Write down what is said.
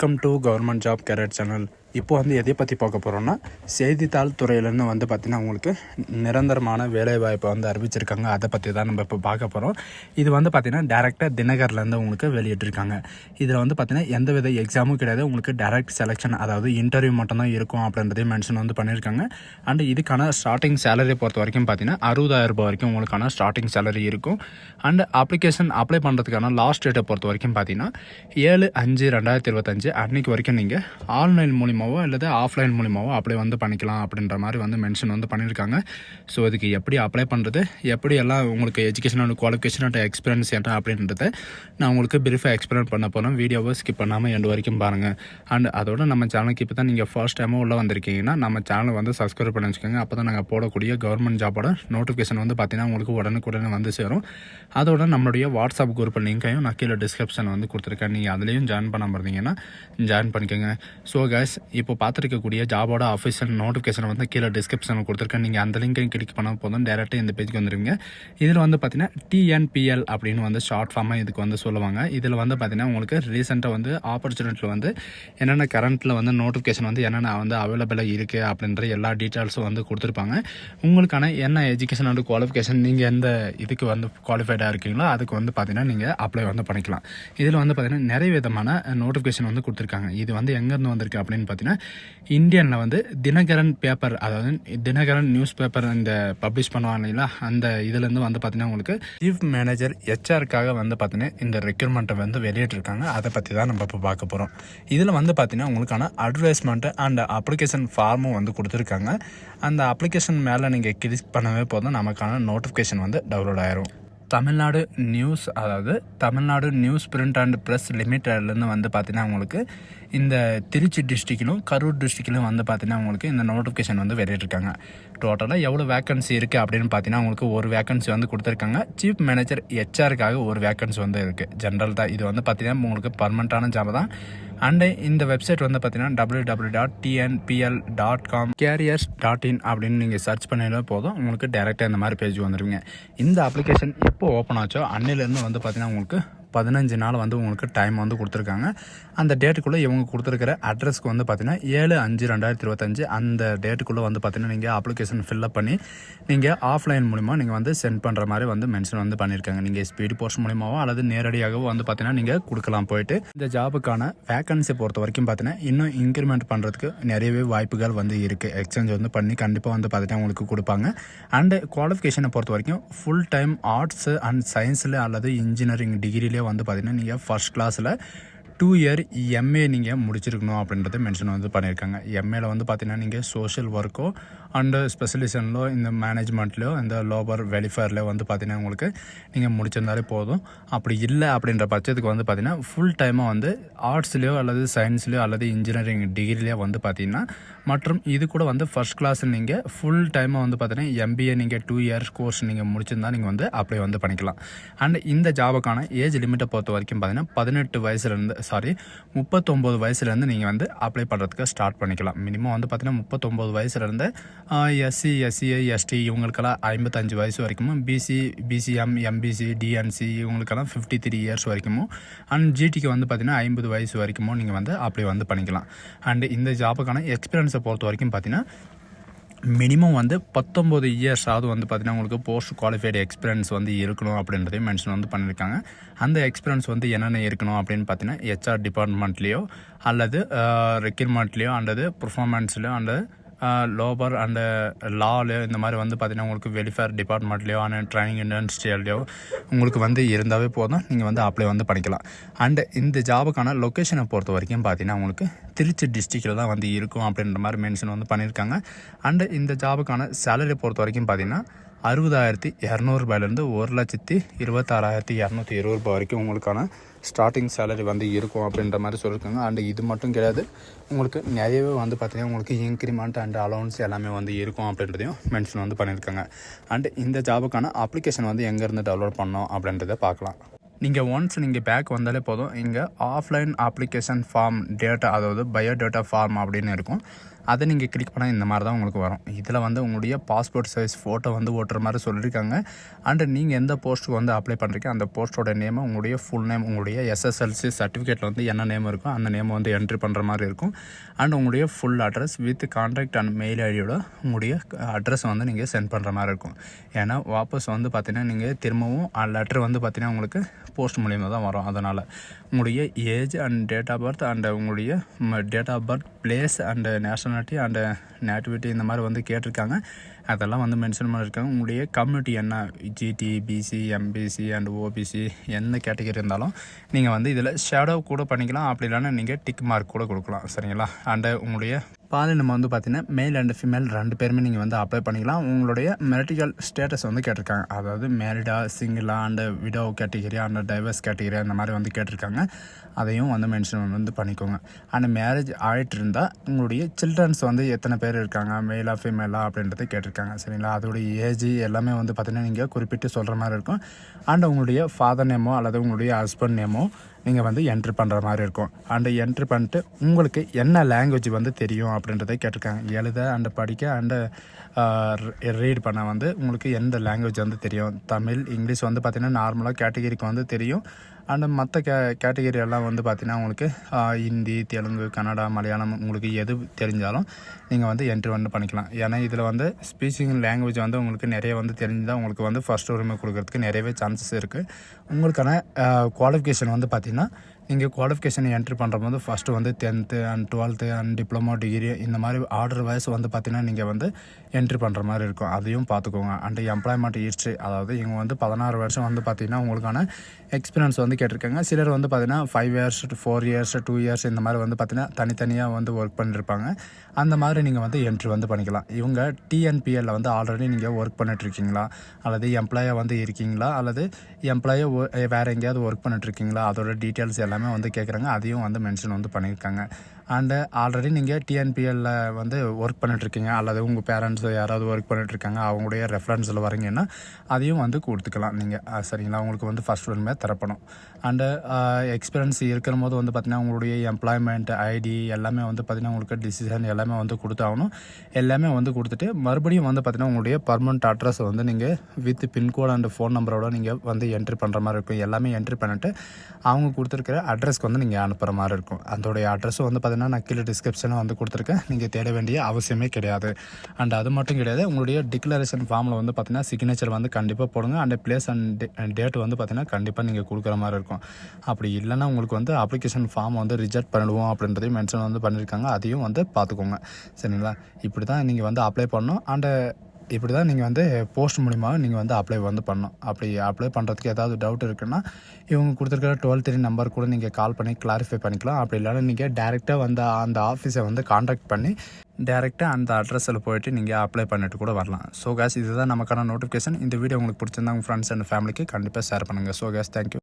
Welcome to government job career channel இப்போ வந்து எதை பற்றி பார்க்க போகிறோம்னா செய்தித்தாள் துறையிலேருந்து வந்து பார்த்திங்கன்னா உங்களுக்கு நிரந்தரமான வேலைவாய்ப்பை வந்து அறிவிச்சிருக்காங்க. அதை பற்றி தான் நம்ம இப்போ பார்க்க போகிறோம் இது வந்து பார்த்திங்கன்னா டேரெக்டாக தினகர்லேருந்து உங்களுக்கு வெளியிட்டிருக்காங்க. இதில் வந்து பார்த்திங்கன்னா எந்த வித எக்ஸாமும் கிடையாது. உங்களுக்கு டேரக்ட் செலெக்ஷன் அதாவது இன்டர்வியூ மட்டும்தான் இருக்கும் அப்படின்றதையும் மென்ஷன் வந்து பண்ணியிருக்காங்க. அண்ட் இதுக்கான ஸ்டார்டிங் சேலரி பொறுத்த வரைக்கும் பார்த்தீங்கன்னா அறுபதாயிரம் ரூபாய் வரைக்கும் உங்களுக்கான ஸ்டார்டிங் சேலரி இருக்கும். அண்ட் அப்ளிகேஷன் அப்ளை பண்ணுறதுக்கான லாஸ்ட் டேட்டை பொறுத்த வரைக்கும் பார்த்தீங்கன்னா ஏழு அஞ்சு ரெண்டாயிரத்தி இருபத்தஞ்சு அன்னைக்கு வரைக்கும் நீங்கள் ஆன்லைன் மூலிமாவோ அல்லது ஆஃப்லைன் மூலிமாவோ அப்ளை வந்து பண்ணிக்கலாம் அப்படின்ற மாதிரி வந்து மென்ஷன் வந்து பண்ணியிருக்காங்க. ஸோ இதுக்கு எப்படி அப்ளை பண்ணுறது எப்படி எல்லாம் உங்களுக்கு education and qualification and experience என்ன அப்படின்றத நான் உங்களுக்கு பிரீஃபாக எக்ஸ்பிளைன் பண்ண போகிறேன் வீடியோவை ஸ்கிப் பண்ணாமல் எண்டு வரைக்கும் பாருங்கள் அண்ட் அதோட நம்ம சேனலுக்கு இப்போ தான் நீங்கள் ஃபர்ஸ்ட் டைமோ உள்ளே வந்திருக்கீங்கன்னா நம்ம சேனலை வந்து சப்ஸ்கிரைப் பண்ணி வச்சுக்கோங்க. அப்போ தான் நாங்கள் போடக்கூடிய கவர்மெண்ட் ஜாபோட நோட்டிஃபிகேஷன் வந்து பார்த்தீங்கன்னா உங்களுக்கு உடனுக்குடனே வந்து சேரும். அதோட நம்மளுடைய வாட்ஸ்அப் குரூப் லிங்க்கையும் நான் கீழே டிஸ்கிரிப்ஷன் வந்து கொடுத்துருக்கேன். நீங்கள் அதுலேயும் ஜாயின் பண்ணாமல் இருந்தீங்கன்னா ஜாயின் பண்ணிக்கோங்க. ஸோ கேஸ் இப்போ பார்த்துருக்கக்கூடிய ஜாபோட அஃபிஷியல் நோட்டிஃபிகேஷன் வந்து கீழே டிஸ்கிரிப்ஷனில் கொடுத்துருக்கேன். நீங்கள் அந்த லிங்க்கையும் கிளிக் பண்ண போதும். டேரெக்டாக இந்த பேஜுக்கு வந்துருவீங்க. இதில் வந்து பார்த்தீங்கன்னா டிஎன்பிஎல் அப்படின்னு வந்து ஷார்ட் ஃபார்மாக இதுக்கு வந்து சொல்லுவாங்க. இதில் வந்து பார்த்தீங்கன்னா உங்களுக்கு ரீசெண்டாக வந்து ஆப்பர்ச்சுனிட்டியில் வந்து என்னென்ன கரண்ட்டில் வந்து நோட்டிஃபிகேஷன் வந்து என்னென்ன வந்து அவைலபிளாக இருக்குது அப்படின்ற எல்லா டீட்டெயில்ஸும் வந்து கொடுத்துருப்பாங்க. உங்களுக்கான என்ன எஜுகேஷன் அண்ட் குவாலிஃபிகேஷன் நீங்கள் எந்த இதுக்கு வந்து குவாலிஃபைடாக இருக்கீங்களோ அதுக்கு வந்து பார்த்தீங்கன்னா நீங்கள் அப்ளை வந்து பண்ணிக்கலாம். இதில் வந்து பார்த்தீங்கன்னா நிறைய விதமான நோட்டிஃபிகேஷன் வந்து கொடுத்துருக்காங்க. இது வந்து எங்கேருந்து வந்திருக்கு அப்படின்னு பார்த்தீங்கன்னா பார்த்தீங்கன்னா இந்தியனில் வந்து தினகரன் பேப்பர் அதாவது தினகரன் நியூஸ் பேப்பர் இந்த பப்ளிஷ் பண்ணுவாங்க இல்லைங்களா? அந்த இதுலேருந்து வந்து பார்த்தீங்கன்னா உங்களுக்கு சீஃப் மேனேஜர் ஹெச்ஆருக்காக வந்து பார்த்தீங்கன்னா இந்த ரெக்யூர்மெண்ட்டை வந்து வெளியிட்டிருக்காங்க. அதை பற்றி தான் நம்ம இப்போ பார்க்க போகிறோம் இதில் வந்து பார்த்தீங்கன்னா உங்களுக்கான அட்வர்டைஸ்மெண்ட்டு அண்ட் அப்ளிகேஷன் ஃபார்மும் வந்து கொடுத்துருக்காங்க. அந்த அப்ளிகேஷன் மேலே நீங்கள் கிளிக் பண்ணவே போதும் நமக்கான நோட்டிஃபிகேஷன் வந்து டவுன்லோட் ஆயிரும். தமிழ்நாடு நியூஸ் அதாவது Tamil Nadu news print and press லிமிட்டட்லேருந்து வந்து பார்த்தீங்கன்னா உங்களுக்கு இந்த திருச்சி டிஸ்ட்ரிக்கிலும் கரூர் டிஸ்ட்ரிக்டிலும் வந்து பார்த்தீங்கன்னா உங்களுக்கு இந்த நோட்டிஃபிகேஷன் வந்து வெளியிட்டிருக்காங்க. டோட்டலாக எவ்வளோ வேக்கன்சி இருக்குது அப்படின்னு பார்த்தீங்கன்னா உங்களுக்கு ஒரு வேக்கன்சி வந்து கொடுத்துருக்காங்க. சீஃப் மேனேஜர் ஹெச்ஆருக்காக ஒரு வேக்கன்சி வந்து இருக்குது ஜென்ரல் தான். இது வந்து பார்த்தீங்கன்னா உங்களுக்கு பர்மனண்ட்டான ஜாப் தான். அண்டு இந்த வெப்சைட் வந்து பார்த்தீங்கன்னா W W dot TNPL dot com careers dot in அப்படின்னு நீங்கள் சர்ச் பண்ணினா போதும். உங்களுக்கு டேரெக்டாக இந்த மாதிரி பேஜ் வந்துடுவீங்க இந்த அப்ளிகேஷன் எப்போ ஓப்பன் ஆச்சோ அன்னிலேருந்து வந்து பார்த்தீங்கன்னா உங்களுக்கு பதினஞ்சு நாள் வந்து உங்களுக்கு டைம் வந்து கொடுத்துருக்காங்க. அந்த டேட்டுக்குள்ளே இவங்க கொடுத்துருக்கிற அட்ரஸ்க்கு வந்து பார்த்தீங்கன்னா ஏழு அஞ்சு ரெண்டாயிரத்தி இருபத்தஞ்சு அந்த டேட்டுக்குள்ளே வந்து பார்த்தீங்கன்னா நீங்கள் அப்ளிகேஷன் ஃபில்அப் பண்ணி நீங்கள் ஆஃப்லைன் மூலிமா நீங்கள் வந்து சென்ட் பண்ணுற மாதிரி வந்து மென்ஷன் வந்து பண்ணியிருக்காங்க. நீங்கள் ஸ்பீடு போஸ்ட் மூலிமாவோ அல்லது நேரடியாகவோ வந்து பார்த்தீங்கன்னா நீங்கள் கொடுக்கலாம் போயிட்டு இந்த ஜாபுக்கான வேக்கன்சி பொறுத்த வரைக்கும் பார்த்தீங்கன்னா இன்னும் இன்க்ரிமெண்ட் பண்ணுறதுக்கு நிறையவே வாய்ப்புகள் வந்து இருக்குது எக்ஸ்சேஞ்ச் வந்து பண்ணி கண்டிப்பாக வந்து பார்த்தீங்கன்னா உங்களுக்கு கொடுப்பாங்க. அண்டு குவாலிஃபிகேஷனை பொறுத்த வரைக்கும் ஃபுல் டைம் ஆர்ட்ஸ் அண்ட் சயின்ஸில் அல்லது இன்ஜினியரிங் டிகிரியிலே வந்து பார்த்தீங்கன்னா நீங்கள் ஃபர்ஸ்ட் கிளாஸில் டூ இயர் எம்ஏ நீங்கள் முடிச்சிருக்கணும் அப்படின்றத மென்ஷன் வந்து பண்ணியிருக்காங்க. எம்ஏல வந்து பார்த்தீங்கன்னா நீங்கள் சோஷியல் ஒர்க்கோ அண்டு ஸ்பெஷலிசனிலோ இந்த மேனேஜ்மெண்ட்லையோ இந்த லோபர் வெலிஃபேர்லையோ வந்து பார்த்தீங்கன்னா உங்களுக்கு நீங்கள் முடிச்சிருந்தாலே போதும். அப்படி இல்லை அப்படின்ற பட்சத்துக்கு வந்து பார்த்தீங்கன்னா ஃபுல் டைமாக வந்து ஆர்ட்ஸ்லேயோ அல்லது சயின்ஸ்லேயோ அல்லது இன்ஜினியரிங் டிகிரிலையோ வந்து பார்த்தீங்கன்னா மற்றும் இது கூட வந்து ஃபர்ஸ்ட் கிளாஸ் நீங்கள் ஃபுல் டைமாக வந்து பார்த்தீங்கன்னா எம்பிஏ நீங்கள் டூ இயர்ஸ் கோர்ஸ் நீங்கள் முடிச்சிருந்தால் நீங்கள் வந்து அப்ளை வந்து பண்ணிக்கலாம். அண்ட் இந்த ஜாபுக்கான ஏஜ் லிமிட்டை பொறுத்த வரைக்கும் பார்த்தீங்கன்னா பதினெட்டு வயசுலேருந்து சாரி முப்பத்தொம்போது வயசுலேருந்து நீங்கள் வந்து அப்ளை பண்ணுறதுக்கு ஸ்டார்ட் பண்ணிக்கலாம். மினிமம் வந்து பார்த்தீங்கன்னா முப்பத்தொம்போது வயசுலேருந்து எஸ்சி எஸ்சிஐ எஸ்டி இவங்களுக்கெல்லாம் ஐம்பத்தஞ்சு வயசு வரைக்கும் பிசி பிசிஎம் எம்பிசி டிஎன்சி இவங்களுக்கெல்லாம் ஃபிஃப்டி த்ரீ இயர்ஸ் வரைக்கும் அண்ட் ஜிடிக்கு வந்து பார்த்தீங்கன்னா ஐம்பது வயசு வரைக்கும் நீங்கள் வந்து அப்ளை வந்து பண்ணிக்கலாம். அண்ட் இந்த ஜாபுக்கான எக்ஸ்பீரியன்ஸை பொறுத்த வரைக்கும் பார்த்தீங்கன்னா மினிமம் வந்து பத்தொம்போது இயர்ஸாவது வந்து பார்த்தீங்கன்னா உங்களுக்கு போஸ்ட் குவாலிஃபைடு எக்ஸ்பீரியன்ஸ் வந்து இருக்கணும் அப்படின்றதையும் மென்ஷன் வந்து பண்ணியிருக்காங்க அந்த எக்ஸ்பீரியன்ஸ் வந்து என்னென்ன இருக்கணும் அப்படின்னு பார்த்தீங்கன்னா ஹெச்ஆர் டிபார்ட்மெண்ட்லேயோ அல்லது ரெக்யூர்மெண்ட்லேயோ அல்லது பர்ஃபார்மன்ஸ்லையோ அல்லது லோபர் அண்டு லாலு இந்த மாதிரி வந்து பார்த்தீங்கன்னா உங்களுக்கு வெல்ஃபேர் டிபார்ட்மெண்ட்லேயோ அண்ட் ட்ரைனிங் இண்டஸ்ட்ரியல்லையோ உங்களுக்கு வந்து இருந்தாவே போதும். நீங்கள் வந்து அப்ளை வந்து பண்ணிக்கலாம் அண்டு இந்த ஜாபுக்கான லொக்கேஷனை பொறுத்த வரைக்கும் பார்த்தீங்கன்னா உங்களுக்கு திருச்சி டிஸ்ட்ரிக்டில் தான் வந்து இருக்கும் அப்படின்ற மாதிரி மென்ஷன் வந்து பண்ணியிருக்காங்க. அண்டு இந்த ஜாபுக்கான சேலரி பொறுத்த வரைக்கும் பார்த்தீங்கன்னா அறுபதாயிரத்தி இரநூறுபாயிலேருந்து ஒரு லட்சத்தி இருபத்தாறாயிரத்தி இரநூத்தி இருபது ரூபாய் வரைக்கும் உங்களுக்கான ஸ்டார்டிங் சேலரி வந்து இருக்கும் அப்படின்ற மாதிரி சொல்லியிருக்காங்க. அண்ட் இது மட்டும் கிடையாது உங்களுக்கு நிறையவே வந்து பார்த்திங்கன்னா உங்களுக்கு இன்க்ரிமெண்ட் அண்ட் அலௌன்ஸ் எல்லாமே வந்து இருக்கும் அப்படின்றதையும் மென்ஷன் வந்து பண்ணியிருக்காங்க. அண்ட் இந்த ஜாபுக்கான அப்ளிகேஷன் வந்து எங்கேருந்து டவுன்லோட் பண்ணோம் அப்படின்றத பார்க்கலாம். நீங்கள் ஒன்ஸ் நீங்கள் பேக் வந்தாலே போதும். இங்கே ஆஃப்லைன் அப்ளிகேஷன் ஃபார்ம் டேட்டா அதாவது பயோ டேட்டா ஃபார்ம் அப்படின்னு இருக்கும். அதை நீங்கள் கிளிக் பண்ணால் இந்த மாதிரி தான் உங்களுக்கு வரும். இதில் வந்து உங்களுடைய பாஸ்போர்ட் சைஸ் ஃபோட்டோ வந்து ஓட்டுற மாதிரி சொல்லியிருக்காங்க அண்டு நீங்கள் எந்த போஸ்ட்டுக்கு வந்து அப்ளை பண்ணுறீங்க அந்த போஸ்ட்டோட நேம் உங்களுடைய ஃபுல் நேம் உங்களுடைய எஸ்எஸ்எல்சி சர்டிஃபிகேட்டில் வந்து என்ன நேம் இருக்கோ அந்த நேம் வந்து என்ட்ரி பண்ணுற மாதிரி இருக்கும். அண்ட் உங்களுடைய full address with contact and mail ஐடியோட உங்களுடைய அட்ரஸ் வந்து நீங்கள் சென்ட் பண்ணுற மாதிரி இருக்கும். ஏன்னா வாபஸ் வந்து பார்த்தீங்கன்னா நீங்கள் திரும்பவும் லெட்டர் வந்து பார்த்தீங்கன்னா உங்களுக்கு போஸ்ட் மூலியமாக தான் வரும். அதனால் உங்களுடைய age and date of birth and உங்களுடைய date of birth place and nationality and nativity இந்த மாதிரி வந்து கேட்டிருக்காங்க. அதெல்லாம் வந்து மென்ஷன் பண்ணியிருக்காங்க. உங்களுடைய கம்யூனிட்டி என்ன? GT BC MBC and OBC எந்த கேட்டகரி இருந்தாலும் நீங்கள் வந்து இதில் ஷேடோ கூட பண்ணிக்கலாம். அப்படி இல்லைன்னா நீங்கள் டிக் மார்க் கூட கொடுக்கலாம். சரிங்களா? அண்டு உங்களுடைய பாலினம் வந்து பார்த்தீங்கன்னா மேல் அண்ட் ஃபீமேல் ரெண்டு பேருமே நீங்கள் வந்து அப்ளை பண்ணிக்கலாம். உங்களுடைய மெரிட்டிகல் ஸ்டேட்டஸ் வந்து கேட்டிருக்காங்க. அதாவது மேரிடா சிங்கிளா and widow category and divorce category அந்த மாதிரி வந்து கேட்டிருக்காங்க. அதையும் வந்து மென்ஷன் வந்து பண்ணிக்கோங்க. அண்ட் மேரேஜ் ஆகிட்டு இருந்தால் உங்களுடைய சில்ட்ரன்ஸ் வந்து எத்தனை பேர் இருக்காங்க? மேலா ஃபீமேலா அப்படின்றத கேட்டிருக்காங்க. சரிங்களா? அதோடைய ஏஜ் எல்லாமே வந்து பார்த்திங்கன்னா நீங்கள் குறிப்பிட்டு சொல்கிற மாதிரி இருக்கும். அண்ட் உங்களுடைய ஃபாதர் நேமோ அல்லது உங்களுடைய ஹஸ்பண்ட் நேமோ நீங்கள் வந்து என்ட்ரி பண்ணுற மாதிரி இருக்கும். அண்டு என்ட்ரி பண்ணிட்டு உங்களுக்கு என்ன லாங்குவேஜ் வந்து தெரியும் அப்படின்றத கேட்டிருக்காங்க. எழுத அண்டு படிக்க அண்டு ரீட் பண்ண வந்து உங்களுக்கு எந்த லாங்குவேஜ் வந்து தெரியும். தமிழ் இங்கிலீஷ் வந்து பார்த்திங்கன்னா நார்மலாக கேட்டகிரிக்கு வந்து தெரியும். அண்டு மற்ற கே கேட்டகிரி எல்லாம் வந்து பார்த்திங்கன்னா உங்களுக்கு ஹிந்தி தெலுங்கு கன்னடா மலையாளம் உங்களுக்கு எது தெரிஞ்சாலும் நீங்கள் வந்து என்ட்ரி வந்து பண்ணிக்கலாம். ஏன்னா இதில் வந்து ஸ்பீச்சிங் லாங்குவேஜ் வந்து உங்களுக்கு நிறைய வந்து தெரிஞ்சால் உங்களுக்கு வந்து ஃபர்ஸ்ட் உரிமை கொடுக்கறதுக்கு நிறையவே சான்சஸ் இருக்குது உங்களுக்கான குவாலிஃபிகேஷன் வந்து பார்த்திங்கன்னா இங்கே குவாலிஃபிகேஷன் என்ட்ரி பண்ணுறபோது ஃபஸ்ட்டு வந்து tenth and twelfth and diploma degree இந்த மாதிரி ஆர்டர் வைஸ் வந்து பார்த்தீங்கன்னா நீங்கள் வந்து என்ட்ரி பண்ணுற மாதிரி இருக்கும். அதையும் பார்த்துக்கோங்க அண்ட் எம்ப்ளாய்மெண்ட் ஹிஸ்ட்ரி அதாவது இவங்க வந்து பதினாறு வருஷம் வந்து பார்த்தீங்கன்னா உங்களுக்கான எக்ஸ்பீரியன்ஸ் வந்து கேட்டிருக்காங்க. சிலர் வந்து பார்த்தீங்கன்னா five years four years two years இந்த மாதிரி வந்து பார்த்தீங்கன்னா தனித்தனியாக வந்து ஒர்க் பண்ணியிருப்பாங்க அந்த மாதிரி நீங்கள் வந்து என்ட்ரி வந்து பண்ணிக்கலாம். இவங்க டிஎன்பிஎல்லில் வந்து ஆல்ரெடி நீங்கள் ஒர்க் பண்ணிட்டுருக்கீங்களா? அல்லது எம்ப்ளாயாக வந்து இருக்கீங்களா? அல்லது எம்ப்ளாயாக வேறு எங்கேயாவது ஒர்க் பண்ணிட்டுருக்கீங்களா? அதோட டீட்டெயில்ஸ் எல்லாமே வந்து கேட்குறாங்க அதையும் வந்து மென்ஷன் வந்து பண்ணியிருக்காங்க. அண்டு ஆல்ரெடி நீங்கள் டிஎன்பிஎல்ல வந்து ஒர்க் பண்ணிட்டுருக்கீங்க. அல்லது உங்கள் பேரண்ட்ஸ் யாராவது ஒர்க் பண்ணிட்டுருக்காங்க. அவங்களுடைய ரெஃபரன்ஸில் வரீங்கன்னா அதையும் வந்து கொடுத்துக்கலாம் நீங்கள் சரிங்களா? உங்களுக்கு வந்து ஃபஸ்ட் ஒன்றுமே தரப்படும் அண்டு எக்ஸ்பீரியன்ஸ் இருக்கிற போது வந்து பார்த்திங்கன்னா உங்களுடைய எம்ப்ளாய்மெண்ட் ஐடி எல்லாமே வந்து பார்த்திங்கன்னா உங்களுக்கு டிசிஷன் எல்லாமே வந்து கொடுத்தாகணும். எல்லாமே வந்து கொடுத்துட்டு மறுபடியும் வந்து பார்த்திங்கன்னா உங்களுடைய பர்மனெண்ட் அட்ரஸ் வந்து நீங்கள் வித் பின்கோட் அண்ட் ஃபோன் நம்பரோட நீங்கள் வந்து என்ட்ரி பண்ணுற மாதிரி இருக்கும். எல்லாமே என்ட்ரி பண்ணிட்டு அவங்க கொடுத்துருக்கிற அட்ரஸ்க்கு வந்து நீங்கள் அனுப்புகிற மாதிரி இருக்கும். அதோடைய அட்ரஸும் வந்து பார்த்திங்கன்னா நான் கீழே டிஸ்கிரிப்ஷனில் வந்து கொடுத்துருக்கேன். நீங்கள் தேட வேண்டிய அவசியமே கிடையாது. அண்ட் அது மட்டும் கிடையாது உங்களுடைய டிக்ளரேஷன் ஃபார்மில் வந்து பார்த்தீங்கன்னா சிக்னேச்சர் வந்து கண்டிப்பாக போடுங்க. அண்ட் பிளேஸ் அண்ட் டேட் வந்து பார்த்தீங்கன்னா கண்டிப்பாக நீங்கள் கொடுக்குற மாதிரி இருக்கும். அப்படி இல்லைன்னா உங்களுக்கு வந்து அப்ளிகேஷன் ஃபார்ம் வந்து ரிஜெக்ட் பண்ணிடுவோம் அப்படின்றதையும் மென்ஷன் வந்து பண்ணியிருக்காங்க அதையும் வந்து பார்த்துக்கோங்க சரிங்களா? இப்படி தான் நீங்கள் வந்து அப்ளை பண்ணணும். அண்டு இப்படி தான் நீங்கள் வந்து போஸ்ட் மூலிமா நீங்கள் வந்து அப்ளை வந்து பண்ணணும். அப்படி அப்ளை பண்ணுறதுக்கு ஏதாவது டவுட் இருக்குன்னா இவங்க கொடுத்துருக்கிற டுவெல் த்ரீ நம்பர் கூட நீங்கள் கால் பண்ணி கிளாரிஃபை பண்ணிக்கலாம். அப்படி இல்லைன்னா நீங்கள் டேரெக்டாக வந்து அந்த ஆஃபீஸை வந்து காண்டாக்ட் பண்ணி டேரெக்டாக அந்த அட்ரஸில் போயிட்டு நீங்கள் அப்ளை பண்ணிட்டு கூட வரலாம். ஸோ கேஸ் இதுதான் நமக்கான நோட்டிஃபிகேஷன் இந்த வீடியோ உங்களுக்கு பிடிச்சிருந்தா உங்கள் ஃப்ரெண்ட்ஸ் அண்ட் ஃபேமிலிக்கு கண்டிப்பாக ஷேர் பண்ணுங்கள் ஸோ கேஸ் தேங்க்யூ